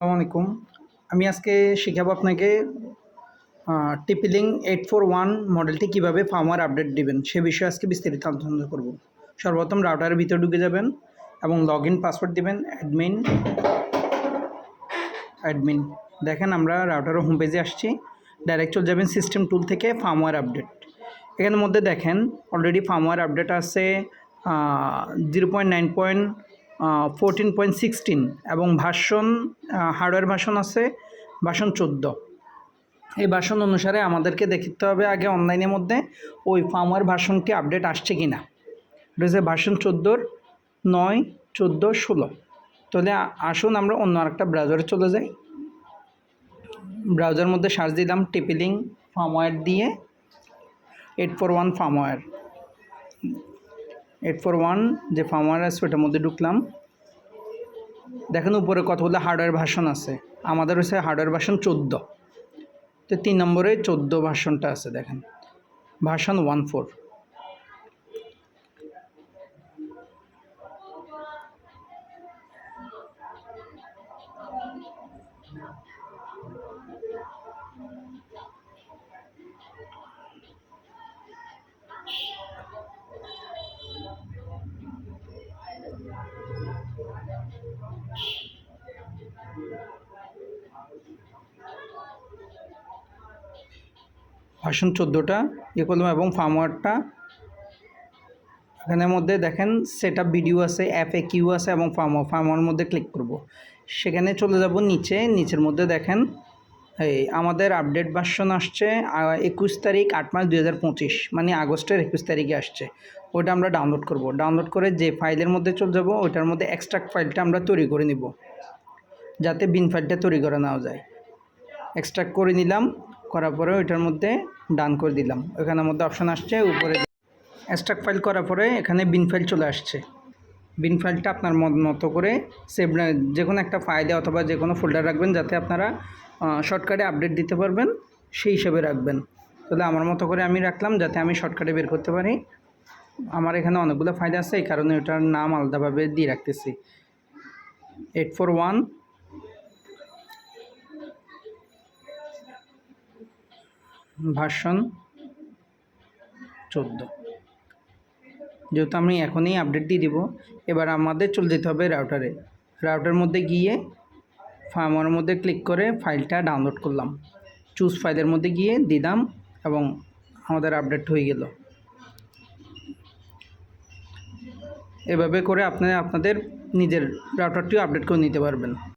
আসসালামু আলাইকুম। আমি আজকে শিখাবো আপনাকে টিপিলিং এইট ফোর ওয়ান মডেলটি কীভাবে ফার্মওয়্যার আপডেট দিবেন, সে বিষয়ে আজকে বিস্তারিত আলোচনা করব। সর্বপ্রথম রাউটারের ভিতরে ঢুকে যাবেন এবং লগ ইন পাসওয়ার্ড দেবেন অ্যাডমিন অ্যাডমিন দেখেন আমরা রাউটারের হোম পেজে আসছি ডাইরেক্ট চলে যাবেন সিস্টেম টুল থেকে ফার্মওয়্যার আপডেট। এখানের মধ্যে দেখেন অলরেডি ফার্মওয়্যার আপডেট আছে zero point nine point fourteen point sixteen এবং ভাষণ হার্ডওয়্যার ভাষণ আছে, ভাষণ চোদ্দ। এই ভাষণ অনুসারে আমাদেরকে দেখতে হবে আগে অনলাইনের মধ্যে ওই ফার্মওয়্যার ভাষণটি আপডেট আসছে কি না রয়েছে ভাষণ চোদ্দোর নয়, চোদ্দ, ষোলো। তাহলে আসুন আমরা অন্য আরেকটা ব্রাউজারে চলে যাই। ব্রাউজার মধ্যে সার্চ দিলাম টিপিলিং ফার্মওয়্যার দিয়ে eight four one firmware eight four one যে ফার্মার আছে ওটার মধ্যে ঢুকলাম। দেখেন উপরে কতগুলো হার্ডওয়্যার ভাষণ আছে। আমাদের হচ্ছে হার্ডওয়্যার ভাষণ চোদ্দ। তো তিন নম্বরে চোদ্দ ভাষণটা আছে, দেখেন। ভাষণ ওয়ান ফোর ভাষণ চোদ্দোটা ইয়ে করলাম এবং ফার্মওয়ারটা। এখানের মধ্যে দেখেন সেট আপ ভিডিও আছে অ্যাপ এ কিউ আছে এবং ফার্মওয়ার ফার্মওয়ার মধ্যে ক্লিক করব। সেখানে চলে যাব নিচে, নিচের মধ্যে দেখেন, এই আমাদের আপডেট ভার্সন আসছে একুশ তারিখ আট মাস দুই হাজার পঁচিশ মানে আগস্টের একুশ তারিখে আসছে। ওটা আমরা ডাউনলোড করব। ডাউনলোড করে যে ফাইলের মধ্যে চলে যাব ওটার মধ্যে এক্সট্রাক্ট ফাইলটা আমরা তৈরি করে নিব, যাতে বিন ফাইলটা তৈরি করে নেওয়া যায়। এক্সট্রাক্ট করে নিলাম করার পরে ওইটার মধ্যে ডান করে দিলাম। ওখানের মধ্যে অপশান আসছে, উপরে এক্সট্রাক্ট ফাইল করার পরে এখানে বিন ফাইল চলে আসছে। বিন ফাইলটা আপনার মন মতো করে সেভ যে কোনো একটা ফাইলে অথবা যে কোনো ফোল্ডার রাখবেন, যাতে আপনারা শর্টকাটে আপডেট দিতে পারবেন, সেই হিসেবে রাখবেন। তাহলে আমার মতো করে আমি রাখলাম, যাতে আমি শর্টকাটে বের করতে পারি। আমার এখানে অনেকগুলো ফাইল আছে, এই কারণে ওটার নাম আলাদাভাবে দিয়ে রাখতেছি। এইট ফোর ওয়ান ভার্সন চোদ্দ। যেহেতু আমি এখনই আপডেট দিয়ে দিব, এবার আমাদের চলে যেতে হবে রাউটারে রাউটার মধ্যে গিয়ে ফার্মার মধ্যে ক্লিক করে ফাইলটা ডাউনলোড করলাম। চুজ ফাইলের মধ্যে গিয়ে দিলাম এবং আমাদের আপডেট হয়ে গেল। এভাবে করে আপনি আপনাদের নিজের রাউটারটিও আপডেট করে নিতে পারবেন।